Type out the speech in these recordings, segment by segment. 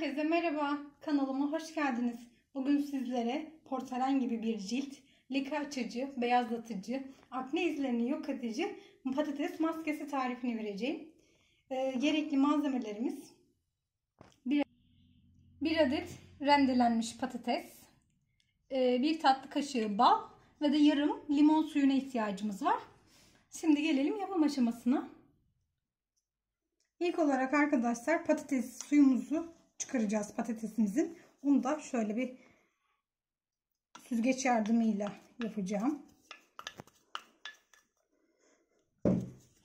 Merhaba, kanalıma hoş geldiniz. Bugün sizlere porselen gibi bir cilt, leke açıcı, beyazlatıcı, akne izlerini yok edici patates maskesi tarifini vereceğim. Ee, gerekli malzemelerimiz bir, bir adet rendelenmiş patates, e, tatlı kaşığı bal ve de yarım limon suyuna ihtiyacımız var. Şimdi gelelim yapım aşamasına. İlk olarak arkadaşlar patates suyumuzu çıkaracağız patatesimizin. Bunu da şöyle bir süzgeç yardımıyla yapacağım.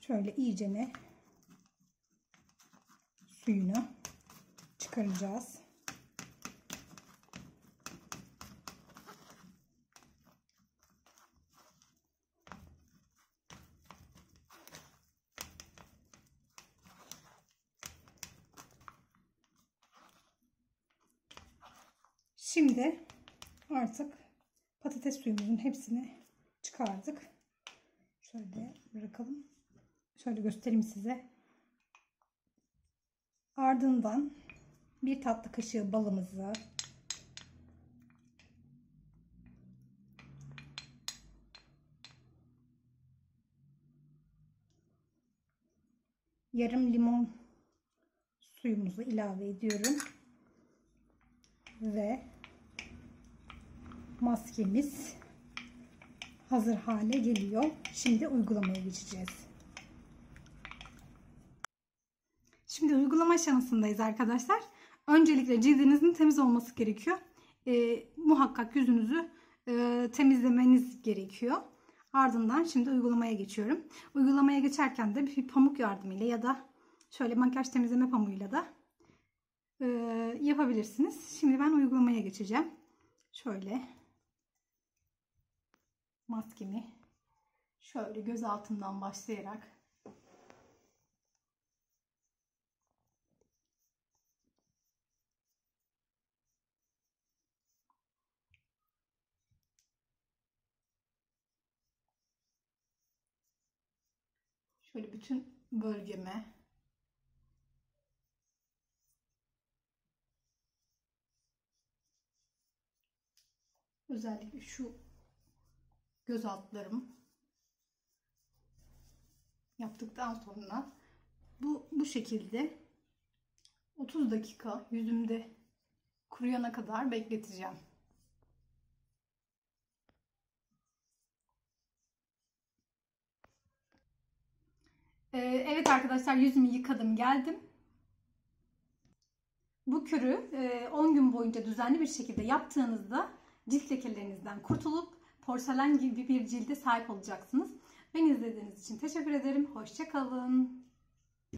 Şöyle iyicene suyunu çıkaracağız. Şimdi artık patates suyumuzun hepsini çıkardık. Şöyle bırakalım. Şöyle göstereyim size. Ardından bir tatlı kaşığı balımızı yarım limon suyumuzu ilave ediyorum ve maskemiz hazır hale geliyor. Şimdi uygulamaya geçeceğiz. Şimdi uygulama aşamasındayız arkadaşlar. Öncelikle cildinizin temiz olması gerekiyor. E, muhakkak yüzünüzü e, temizlemeniz gerekiyor. Ardından şimdi uygulamaya geçiyorum. Uygulamaya geçerken de bir pamuk yardımıyla ya da şöyle makyaj temizleme pamuğuyla da e, yapabilirsiniz. Şimdi ben uygulamaya geçeceğim. Şöyle maskemi şöyle göz altından başlayarak şöyle bütün bölgeme özellikle şu göz altlarım yaptıktan sonra bu bu şekilde 30 dakika yüzümde kuruyana kadar bekleteceğim. Ee, evet arkadaşlar yüzümü yıkadım geldim. Bu kürü 10 e, gün boyunca düzenli bir şekilde yaptığınızda cilt lekelerinizden kurtulup porselen gibi bir cilde sahip olacaksınız. Beni izlediğiniz için teşekkür ederim. Hoşçakalın.